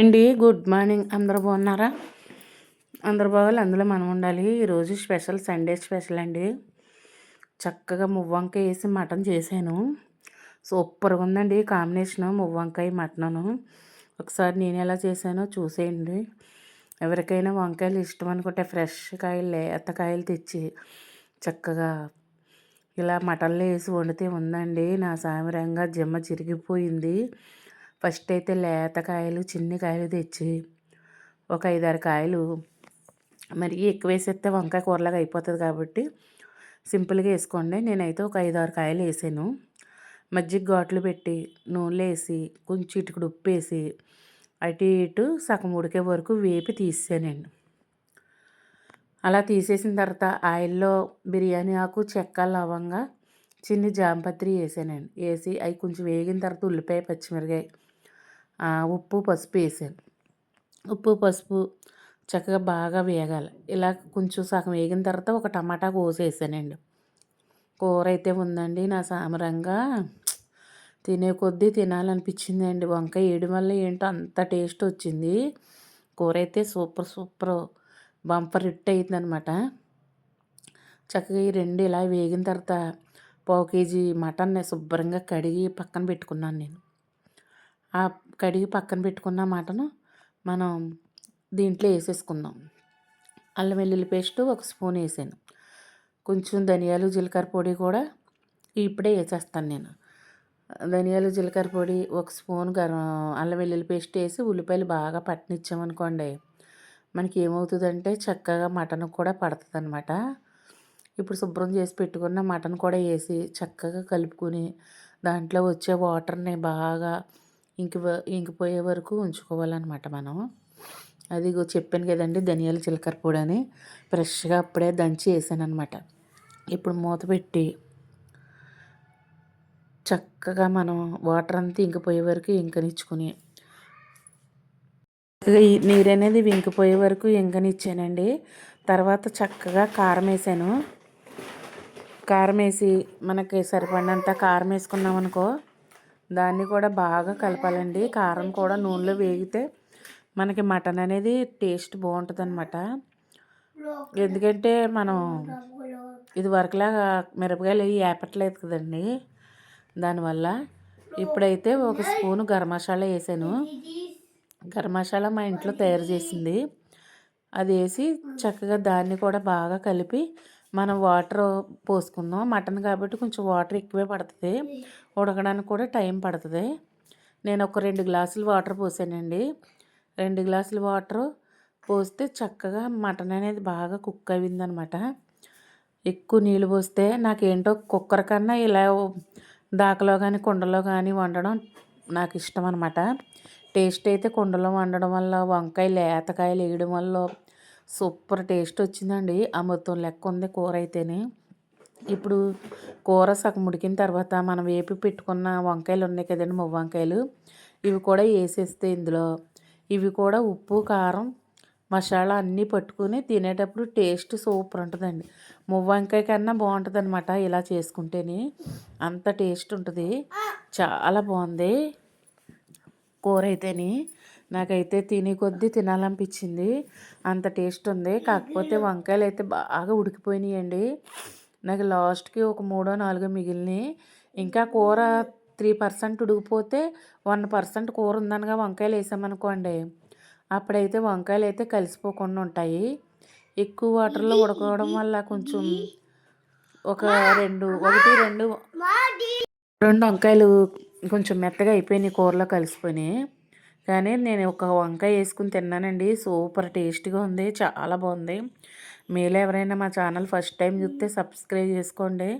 అండి good morning. అందరూ బాగున్నారా? అందరు బాగాలి అందులో మనం ఉండాలి. ఈరోజు స్పెషల్ సండే స్పెషల్ అండి. చక్కగా మువ్వంకాయ వేసి మటన్ చేశాను. సూపర్గా ఉందండి కాంబినేషన్ మువ్వంకాయ మటను ఒకసారి నేను ఎలా చేశానో చూసేయండి. ఎవరికైనా వంకాయలు ఇష్టం అనుకుంటే ఫ్రెష్ కాయలు లేత కాయలు తెచ్చి చక్కగా ఇలా మటన్లో వేసి వండితే ఉందండి. నా సామిరంగా జిమ్మ చిరిగిపోయింది. ఫస్ట్ అయితే లేత కాయలు చిన్ని కాయలు తెచ్చి ఒక ఐదారు కాయలు మరి ఎక్కువ వేసేస్తే వంకాయ కూరలాగా అయిపోతుంది కాబట్టి సింపుల్గా వేసుకోండి. నేనైతే ఒక ఐదారు కాయలు వేసాను. మజ్జిగ ఘాట్లు పెట్టి నూనెలో వేసి కొంచెం ఇటుకుడు ఉప్పు వేసి అటు ఇటు సగం ఉడికే వరకు వేపి తీసానండి అలా తీసేసిన తర్వాత ఆయిల్లో బిర్యానీ ఆకు చెక్క లవంగా చిన్ని జాంపత్రి వేసానండి వేసి అవి కొంచెం వేగిన తర్వాత ఉల్లిపాయ పచ్చిమిరకాయ ఉప్పు పసుపు వేసాను ఉప్పు పసుపు చక్కగా బాగా వేగాలి. ఇలా కొంచెం సగం వేగిన తర్వాత ఒక టమాటా కోసేసానండి కూర అయితే ఉందండి నా సామరంగా. తినే కొద్దీ తినాలనిపించిందండి. వంకాయ వేయడం వల్ల ఏంటో అంత టేస్ట్ వచ్చింది. కూర అయితే సూపర్ సూపర్ బంపర్ హిట్ అయిందనమాట. చక్కగా ఈ రెండు ఇలా వేగిన తర్వాత పావు కేజీ మటన్ని శుభ్రంగా కడిగి పక్కన పెట్టుకున్నాను నేను. ఆ కడిగి పక్కన పెట్టుకున్న మటను మనం దీంట్లో వేసేసుకుందాం. అల్లం వెల్లుల్లి పేస్ట్ ఒక స్పూన్ వేసాను. కొంచెం ధనియాలు జీలకర్ర పొడి కూడా ఇప్పుడే వేసేస్తాను నేను. ధనియాలు జీలకర్ర పొడి ఒక స్పూన్ గరం అల్లం వెల్లుల్లి పేస్ట్ వేసి ఉల్లిపాయలు బాగా పట్టనిచ్చామనుకోండి మనకి ఏమవుతుందంటే చక్కగా మటన్ కూడా పడుతుంది అనమాట ఇప్పుడు శుభ్రం చేసి పెట్టుకున్న మటన్ కూడా వేసి చక్కగా కలుపుకొని దాంట్లో వచ్చే వాటర్ని బాగా ఇంకి ఇంకిపోయే వరకు ఉంచుకోవాలన్నమాట మనం. అది చెప్పాను కదండి ధనియాల జీలకర్ర పొడి అని ఫ్రెష్గా అప్పుడే దంచి వేసాను అనమాట ఇప్పుడు మూత పెట్టి చక్కగా మనం వాటర్ అంతా ఇంకిపోయే వరకు ఇంకనిచ్చుకుని నీరు అనేది ఇంకిపోయే వరకు ఇంకనిచ్చానండి. తర్వాత చక్కగా కారం వేసాను. కారం వేసి మనకి సరిపడినంత కారం వేసుకున్నాం అనుకో దాన్ని కూడా బాగా కలపాలండి. కారం కూడా నూనెలో వేగితే మనకి మటన్ అనేది టేస్ట్ బాగుంటుంది అనమాట ఎందుకంటే మనం ఇది వరకులాగా మిరపకాయలు అవి వేపట్లేదు కదండి. దానివల్ల ఇప్పుడైతే ఒక స్పూను గరం మసాలా వేసాను. గరం మసాలా మా ఇంట్లో తయారు చేసింది. అది వేసి చక్కగా దాన్ని కూడా బాగా కలిపి మనం వాటర్ పోసుకుందాం. మటన్ కాబట్టి కొంచెం వాటర్ ఎక్కువే పడుతుంది. ఉడకడానికి కూడా టైం పడుతుంది. నేను ఒక రెండు గ్లాసులు వాటర్ పోసానండి. రెండు గ్లాసులు వాటర్ పోస్తే చక్కగా మటన్ అనేది బాగా కుక్ అయిందనమాట. ఎక్కువ నీళ్ళు పోస్తే నాకేంటో కుక్కర్ కన్నా ఇలా దాకలో కానీ కుండలో కానీ వండడం నాకు ఇష్టం అనమాట టేస్ట్ అయితే కుండలో వండడం వల్ల వంకాయ లేతకాయలు వేయడం వల్ల సూపర్ టేస్ట్ వచ్చిందండి. అమృతం లెక్క ఉంది కూర అయితేనే. ఇప్పుడు కూర సగం ఉడికిన తర్వాత మనం వేపి పెట్టుకున్న వంకాయలు ఉన్నాయి కదండి మువ్వ వంకాయలు ఇవి కూడా వేసేస్తే ఇందులో ఇవి కూడా ఉప్పు కారం మసాలా అన్నీ పట్టుకుని తినేటప్పుడు టేస్ట్ సూపర్ ఉంటుందండి. మువ్వంకాయ కన్నా బాగుంటుంది అనమాట ఇలా చేసుకుంటేనే. అంత టేస్ట్ ఉంటుంది. చాలా బాగుంది కూర అయితేనే. నాకైతే తిని కొద్దీ తినాలనిపించింది. అంత టేస్ట్ ఉంది. కాకపోతే వంకాయలు అయితే బాగా ఉడికిపోయినాయండి. నాకు లాస్ట్కి ఒక మూడో నాలుగో మిగిలినాయి. ఇంకా కూర త్రీ పర్సెంట్ ఉడికిపోతే వన్ పర్సెంట్ కూర ఉందనగా వంకాయలు వేసామనుకోండి అప్పుడైతే వంకాయలు అయితే కలిసిపోకుండా ఉంటాయి. ఎక్కువ వాటర్లో ఉడకడం వల్ల కొంచెం ఒక రెండు ఒకటి రెండు రెండు వంకాయలు కొంచెం మెత్తగా అయిపోయినాయి కూరలో కలిసిపోయినాయి. కానీ నేను ఒక వంకాయ వేసుకుని తిన్నానండి. సూపర్ టేస్టీగా ఉంది చాలా బాగుంది. మీలో ఎవరైనా మా ఛానల్ ఫస్ట్ టైం చూస్తే సబ్స్క్రైబ్ చేసుకోండి.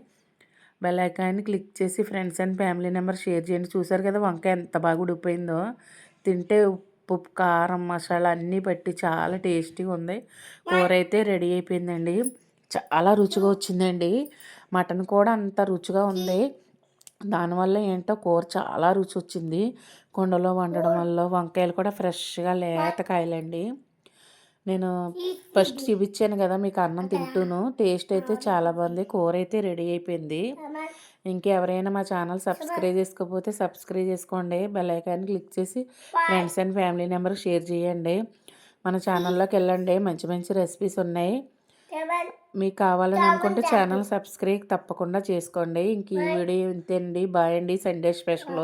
బెల్ ఐకాన్ని క్లిక్ చేసి friends and family number share చేయండి. చూసారు కదా వంకాయ ఎంత బాగా ఉడిపోయిందో తింటే ఉప్పు కారం మసాలా అన్నీ పెట్టి చాలా టేస్టీగా ఉంది. కూర అయితే రెడీ అయిపోయిందండి. చాలా రుచిగా వచ్చిందండి. మటన్ కూడా అంత రుచిగా ఉంది. దానివల్ల ఏంటో కూర చాలా రుచి వచ్చింది. కుండలో వండడం వల్ల వంకాయలు కూడా ఫ్రెష్గా లేత కాయలండి. నేను ఫస్ట్ చూపించాను కదా మీకు అన్నం తింటూను. టేస్ట్ అయితే చాలా బాగుంది. కూర అయితే రెడీ అయిపోయింది. ఇంకెవరైనా మా ఛానల్ సబ్స్క్రైబ్ చేసుకోకపోతే సబ్స్క్రైబ్ చేసుకోండి. బెల్ ఐకాన్ క్లిక్ చేసి friends and family number share చేయండి. మన ఛానల్లోకి వెళ్ళండి. మంచి మంచి రెసిపీస్ ఉన్నాయి. మీకు కావాలని అనుకుంటే ఛానల్ సబ్స్క్రైబ్ తప్పకుండా చేసుకోండి. ఇంక ఈ వీడియో ఇంతేనండి. బాయ్ అండి. Sunday special.